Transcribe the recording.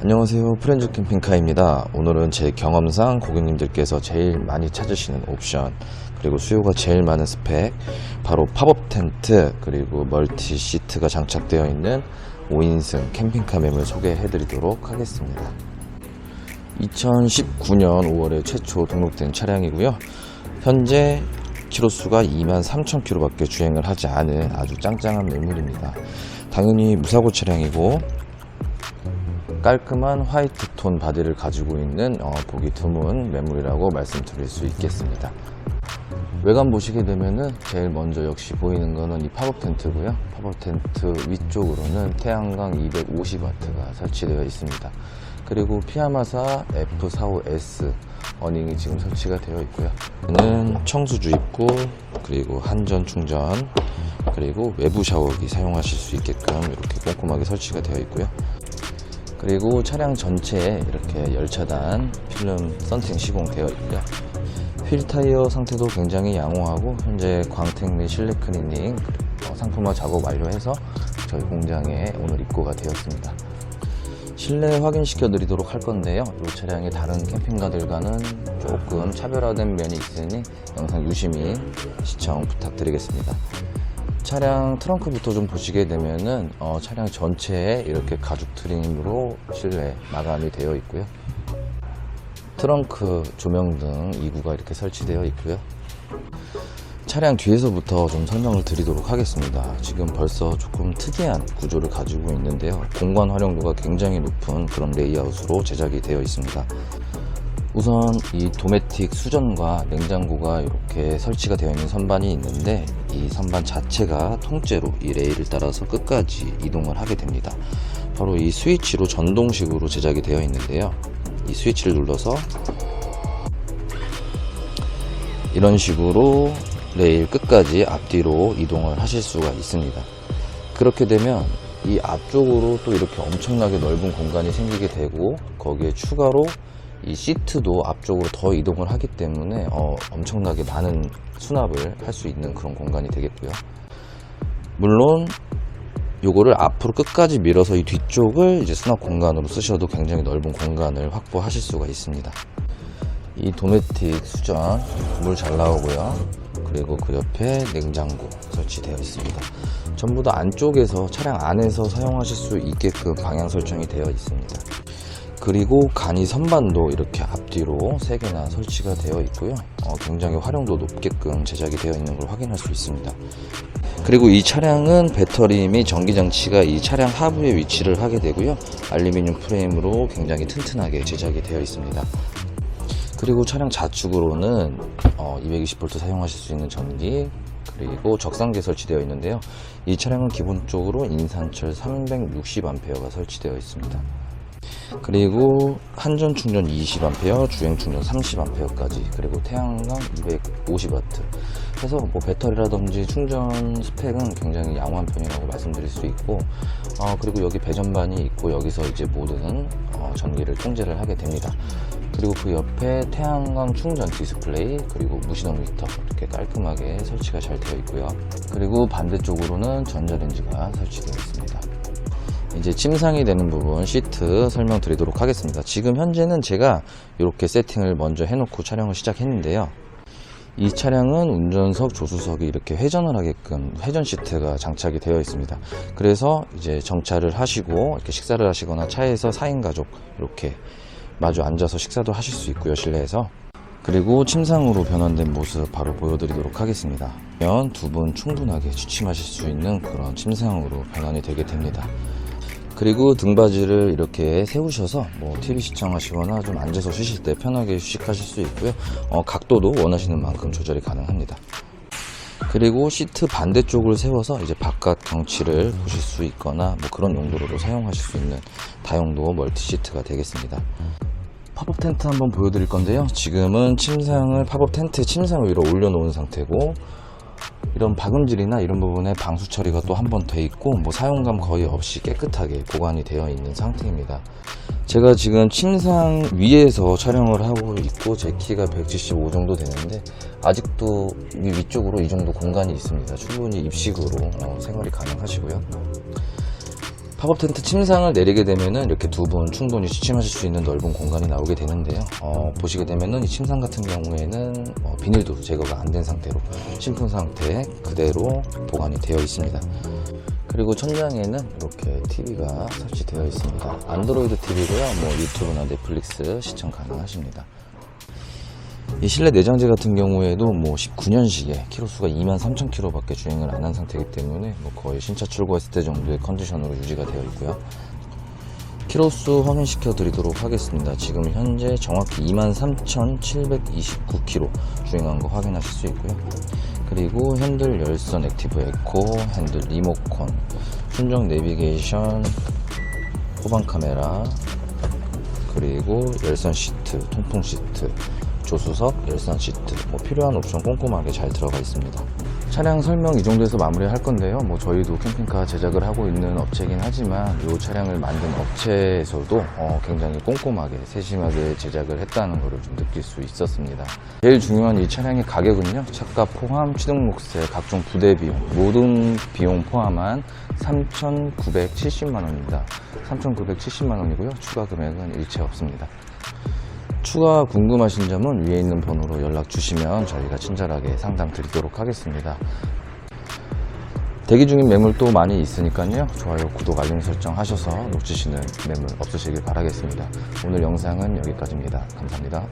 안녕하세요. 프렌즈 캠핑카입니다. 오늘은 제 경험상 고객님들께서 제일 많이 찾으시는 옵션 그리고 수요가 제일 많은 스펙 바로 팝업 텐트 그리고 멀티 시트가 장착되어 있는 5인승 캠핑카 맵을 소개해 드리도록 하겠습니다. 2019년 5월에 최초 등록된 차량이고요. 현재 키로수가 23,000km밖에 주행을 하지 않은 아주 짱짱한 매물입니다. 당연히 무사고 차량이고 깔끔한 화이트 톤 바디를 가지고 있는 어, 보기 드문 매물이라고 말씀드릴 수 있겠습니다. 외관 보시게 되면은 제일 먼저 역시 보이는 거는 이 팝업 텐트고요. 팝업 텐트 위쪽으로는 태양광 250W가 설치되어 있습니다. 그리고 피아마사 F45S 어닝이 지금 설치가 되어 있고요. 는 청수 주 입구 그리고 한전 충전 그리고 외부 샤워기 사용하실 수 있게끔 이렇게 꼼꼼하게 설치가 되어 있고요. 그리고 차량 전체에 이렇게 열차단 필름 썬팅 시공되어 있고요. 휠 타이어 상태도 굉장히 양호하고 현재 광택 및 실내 클리닝 어, 상품화 작업 완료해서 저희 공장에 오늘 입고가 되었습니다. 실내 확인시켜 드리도록 할 건데요. 이 차량이 다른 캠핑카들과는 조금 차별화된 면이 있으니 영상 유심히 시청 부탁드리겠습니다. 차량 트렁크부터 좀 보시게 되면은 어, 차량 전체에 이렇게 가죽 트림으로 실내 마감이 되어 있고요. 트렁크 조명 등 2구가 이렇게 설치되어 있고요. 차량 뒤에서부터 좀 설명을 드리도록 하겠습니다. 지금 벌써 조금 특이한 구조를 가지고 있는데요. 공간 활용도가 굉장히 높은 그런 레이아웃으로 제작이 되어 있습니다. 우선 이 도메틱 수전과 냉장고가 이렇게 설치가 되어 있는 선반이 있는데 이 선반 자체가 통째로 이 레일을 따라서 끝까지 이동을 하게 됩니다. 바로 이 스위치로 전동식으로 제작이 되어 있는데요. 이 스위치를 눌러서 이런 식으로 레일 끝까지 앞뒤로 이동을 하실 수가 있습니다. 그렇게 되면 이 앞쪽으로 또 이렇게 엄청나게 넓은 공간이 생기게 되고 거기에 추가로 이 시트도 앞쪽으로 더 이동을 하기 때문에 어, 엄청나게 많은 수납을 할 수 있는 그런 공간이 되겠고요. 물론 요거를 앞으로 끝까지 밀어서 이 뒤쪽을 이제 수납 공간으로 쓰셔도 굉장히 넓은 공간을 확보하실 수가 있습니다. 이 도메틱 수전 물 잘 나오고요. 그리고 그 옆에 냉장고 설치되어 있습니다. 전부 다 안쪽에서 차량 안에서 사용하실 수 있게끔 방향 설정이 되어 있습니다. 그리고 간이 선반도 이렇게 앞뒤로 3개나 설치가 되어 있고요. 어, 굉장히 활용도 높게끔 제작이 되어 있는 걸 확인할 수 있습니다. 그리고 이 차량은 배터리 및 전기장치가 이 차량 하부에 위치를 하게 되고요. 알루미늄 프레임으로 굉장히 튼튼하게 제작이 되어 있습니다. 그리고 차량 좌측으로는 어, 220V 사용하실 수 있는 전기 그리고 적상계 설치되어 있는데요. 이 차량은 기본적으로 인산철 360A가 설치되어 있습니다. 그리고 한전 충전 20A, 주행 충전 30A까지, 그리고 태양광 250W. 해서 뭐 배터리라든지 충전 스펙은 굉장히 양호한 편이라고 말씀드릴 수 있고, 어, 그리고 여기 배전반이 있고 여기서 이제 모든 어, 전기를 통제를 하게 됩니다. 그리고 그 옆에 태양광 충전 디스플레이 그리고 무시동 미터 이렇게 깔끔하게 설치가 잘 되어 있고요. 그리고 반대쪽으로는 전자레인지가 설치되어 있습니다. 이제 침상이 되는 부분 시트 설명드리도록 하겠습니다. 지금 현재는 제가 이렇게 세팅을 먼저 해놓고 촬영을 시작했는데요. 이 차량은 운전석, 조수석이 이렇게 회전을 하게끔 회전 시트가 장착이 되어 있습니다. 그래서 이제 정차를 하시고 이렇게 식사를 하시거나 차에서 4인 가족 이렇게 마주 앉아서 식사도 하실 수 있고요, 실내에서. 그리고 침상으로 변환된 모습 바로 보여드리도록 하겠습니다. 두 분 충분하게 취침하실 수 있는 그런 침상으로 변환이 되게 됩니다. 그리고 등받이를 이렇게 세우셔서 뭐 TV 시청하시거나 좀 앉아서 쉬실 때 편하게 휴식하실 수 있고요. 어, 각도도 원하시는 만큼 조절이 가능합니다. 그리고 시트 반대쪽을 세워서 이제 바깥 경치를 보실 수 있거나 뭐 그런 용도로도 사용하실 수 있는 다용도 멀티 시트가 되겠습니다. 팝업 텐트 한번 보여드릴 건데요. 지금은 침상을 팝업 텐트 침상 위로 올려놓은 상태고 이런 박음질이나 이런 부분에 방수 처리가 또 한 번 돼 있고 뭐 사용감 거의 없이 깨끗하게 보관이 되어 있는 상태입니다. 제가 지금 침상 위에서 촬영을 하고 있고 제 키가 175 정도 되는데 아직도 위 위쪽으로 이 정도 공간이 있습니다. 충분히 입식으로 어, 생활이 가능하시고요. 팝업 텐트 침상을 내리게 되면은 이렇게 두 분 충분히 취침하실 수 있는 넓은 공간이 나오게 되는데요. 어, 보시게 되면은 이 침상 같은 경우에는 어, 비닐도 제거가 안 된 상태로 신품 상태 그대로 보관이 되어 있습니다. 그리고 천장에는 이렇게 TV가 설치되어 있습니다. 안드로이드 TV고요. 뭐 유튜브나 넷플릭스 시청 가능하십니다. 이 실내 내장재 같은 경우에도 뭐 19년식에 키로수가 23,000km밖에 주행을 안 한 상태이기 때문에 뭐 거의 신차 출고했을 때 정도의 컨디션으로 유지가 되어 있고요. 키로수 확인시켜 드리도록 하겠습니다. 지금 현재 정확히 23,729km 주행한 거 확인하실 수 있고요. 그리고 핸들 열선 액티브 에코, 핸들 리모컨, 순정 내비게이션, 후방 카메라, 그리고 열선 시트, 통풍 시트, 조수석, 열선 시트, 뭐 필요한 옵션 꼼꼼하게 잘 들어가 있습니다. 차량 설명 이 정도에서 마무리할 건데요. 뭐 저희도 캠핑카 제작을 하고 있는 업체이긴 하지만 이 차량을 만든 업체에서도 어, 굉장히 꼼꼼하게 세심하게 제작을 했다는 것을 좀 느낄 수 있었습니다. 제일 중요한 이 차량의 가격은요. 차값 포함 취등록세, 각종 부대 비용, 모든 비용 포함한 3,970만 원입니다. 3,970만 원이고요. 추가 금액은 일체 없습니다. 추가 궁금하신 점은 위에 있는 번호로 연락 주시면 저희가 친절하게 상담 드리도록 하겠습니다. 대기 중인 매물도 많이 있으니까요. 좋아요, 구독, 알림 설정 하셔서 놓치시는 매물 없으시길 바라겠습니다. 오늘 영상은 여기까지입니다. 감사합니다.